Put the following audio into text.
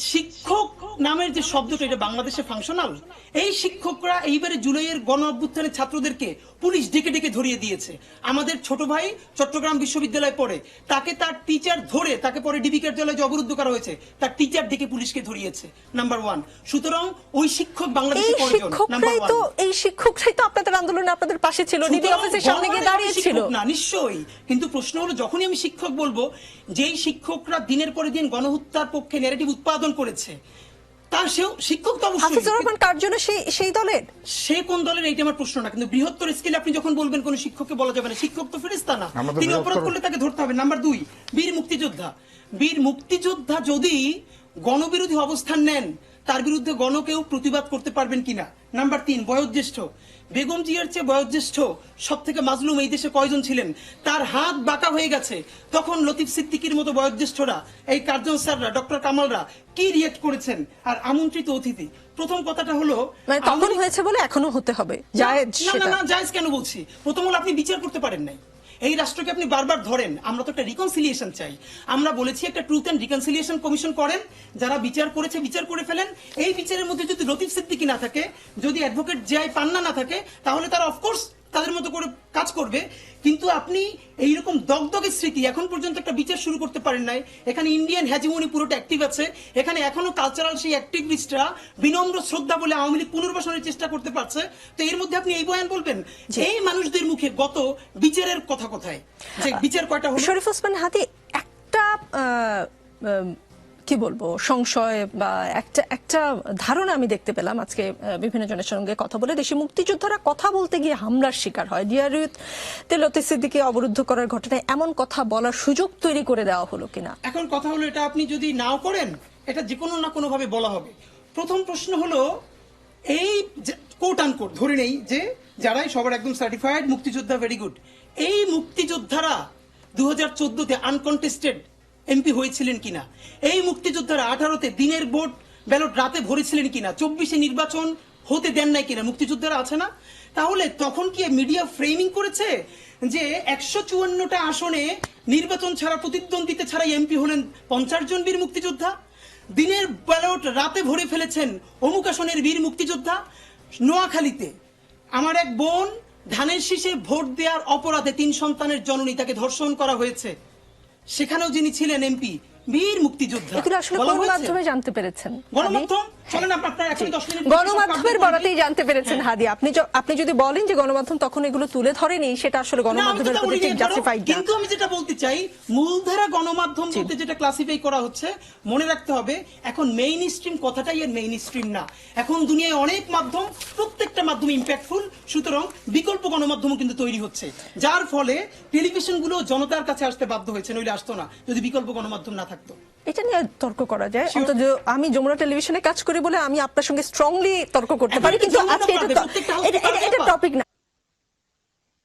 শিক্ষক নামের যে শব্দটা এটা বাংলাদেশে ফাংশনাল এই শিক্ষকরা এইবারে জুলাইয়ের গণ অভ্যুত্থানের ছাত্রদেরকে পুলিশ ডেকে ডেকে ধরিয়ে দিয়েছে। আমাদের ছোট ভাই চট্টগ্রাম বিশ্ববিদ্যালয়ে পড়ে তাকে তার টিচার ধরে তাকে পরে ডিবি কার্যালয়ে যে অবরুদ্ধ করা হয়েছে তার টিচার ডেকে পুলিশকে ধরিয়েছে নাম্বার ওয়ান সুতরাং ওই শিক্ষক বাংলাদেশে শিক্ষকরাই তো এই শিক্ষকরাই তো আপনাদের আন্দোলনে আপনাদের পাশে ছিল ডিবি অফিসের সামনে গিয়ে গণমাধ্যমে দাঁড়িয়েছিল না নিশ্চয়ই। কিন্তু প্রশ্ন হলো যখনই আমি শিক্ষক বলব যেই শিক্ষকরা দিনের পরে দিন গণহত্যার পক্ষে ন্যারেটিভ উৎপাদন করেছে তার সেও শিক্ষক তো অবশ্যই। হাফিজুর রহমান কার জন্য সেই সেই দলের? সে কোন দলের এইটা আমার প্রশ্ন না কিন্তু বৃহত্তর স্কেলে আপনি যখন বলবেন কোন শিক্ষককে বলা যাবে না শিক্ষক তো ফেরেস্তা না। তিনি অপরাধ করলে তাকে ধরতে হবে। নাম্বার দুই বীর মুক্তিযোদ্ধা। বীর মুক্তিযোদ্ধা যদি গণবিরোধী অবস্থান নেন তার বিরুদ্ধে গণ কেউ প্রতিবাদ করতে পারবেন কিনা? নাম্বার তিন বয়োজ্যেষ্ঠ। বেগম জিয়ার চেয়ে বয়োজ্যেষ্ঠ সব থেকে মাজলুম এই দেশে কয়জন ছিলেন? তার হাত বাঁকা হয়ে গেছে। তখন লতিফ সিদ্দিকির মতো বয়োজ্যেষ্ঠরা এই কার্জন স্যাররা ডক্টর কামালরা কি রিয়েক্ট করেছেন? আর আমন্ত্রিত অতিথি প্রথম কথাটা হলো মানে তখন হয়েছে বলে এখনও হতে হবে। জায়েজ না, না না জায়েজ কেন বলছি? প্রথম হলো আপনি বিচার করতে পারেন নাই। এই রাষ্ট্রকে আপনি বারবার ধরেন, আমরা তো একটা রিকনসিলিয়েশন চাই। আমরা বলেছি একটা ট্রুথ অ্যান্ড রিকনসিলিয়েশন কমিশন করেন, যারা বিচার করেছে বিচার করে ফেলেন। এই বিচারের মধ্যে যদি রতিফ সিদ্দিকি না থাকে, যদি অ্যাডভোকেট জিয়াই পান্না না থাকে, তাহলে তারা অফকোর্স তাদের মতো করে কাজ করবে। কিন্তু আপনি এইরকম দগদগের স্মৃতি এখন পর্যন্ত একটা বিচার শুরু করতে পারেন নাই। এখানে ইন্ডিয়ান হ্যাজিমনি পুরোটা অ্যাক্টিভ আছে। এখানে এখনও কালচারাল সেই অ্যাক্টিভিস্টরা বিনম্র শ্রদ্ধা বলে আওয়ামী লীগ পুনর্বাসনের চেষ্টা করতে পারছে। তো এর মধ্যে আপনি এই বয়ান বলবেন? এই মানুষদের মুখে গত বিচারের কথা কোথায়? যে বিচার কয়টা হলো? শরীফ ওসমান হাতি একটা কি বলব, সংশয় বা একটা একটা ধারণা আমি দেখতে পেলাম আজকে বিভিন্ন জনের সঙ্গে কথা বলে। দেশে মুক্তিযোদ্ধারা কথা বলতে গিয়ে হামলার শিকার হয়। ডিআরইউত তেলতে সিদ্দিকে অবরুদ্ধ করার ঘটনায় এমন কথা বলার সুযোগ তৈরি করে দেওয়া হলো কিনা? এখন কথা হলো, এটা আপনি যদি নাও করেন, এটা যে কোনো না কোনো ভাবে বলা হবে। প্রথম প্রশ্ন হলো, এই কোট আনকোট ধরে নেই যে, যারাই সবার একদম সার্টিফাইড মুক্তিযোদ্ধা ভেরি গুড এই মুক্তিযোদ্ধারা দু হাজার চোদ্দতে আনকন্টেস্টেড এমপি হয়েছিলেন কিনা? এই মুক্তিযোদ্ধারা আঠারোতে দিনের ভোট ব্যালট রাতে ভরেছিলেন কিনা? চব্বিশে নির্বাচন হতে দেন নাই কিনা? মুক্তিযোদ্ধারা আছে না? তাহলে তখন কি মিডিয়া ফ্রেমিং করেছে যে একশো চুয়ান্নটা আসনে নির্বাচন ছাড়া প্রতিদ্বন্দ্বিতা ছাড়া এমপি হলেন পঞ্চাশ জন বীর মুক্তিযোদ্ধা? দিনের ব্যালট রাতে ভরে ফেলেছেন অমুক আসনের বীর মুক্তিযোদ্ধা? নোয়াখালীতে আমার এক বোন ধানের শীষে ভোট দেওয়ার অপরাধে তিন সন্তানের জননী তাকে ধর্ষণ করা হয়েছে। সেখানেও যিনি ছিলেন এমপি বীর মুক্তিযোদ্ধা। এগুলো আসলে কোন মাধ্যমে জানতে পেরেছেন গণমাধ্যম? চলেন আপ- আপনার এখনই মিনিট গণমাধ্যমের বরাতেই জানতে পেরেছেন হাদি। আপনি আপনি যদি বলেন যে গণমাধ্যম তখন এগুলো তুলে ধরেনি সেটা আসলে গণমাধ্যমের প্রতি ঠিক না। কিন্তু আমি যেটা বলতে চাই মূলধারা গণমাধ্যম বলতে যেটা ক্লাসিফাই করা হচ্ছে মনে রাখতে হবে এখন মেইন স্ট্রিম কথাটাই এর মেইন স্ট্রিম না। এখন দুনিয়ায় অনেক মাধ্যম মাধ্যম ইম্প্যাক্টফুল সুতরাং বিকল্প গণমাধ্যমও কিন্তু তৈরি হচ্ছে যার ফলে টেলিভিশনগুলো জনতার কাছে আসতে বাধ্য হয়েছে নইলে আসতো না যদি বিকল্প গণমাধ্যম না থাকতো। এটা নিয়ে তর্ক করা যায়। অন্তত আমি যমুনা টেলিভিশনে কাজ করি বলে আমি আপনার সঙ্গে স্ট্রংলি তর্ক করতে পারি কিন্তু আজকে এটা এটা-। টপিক না।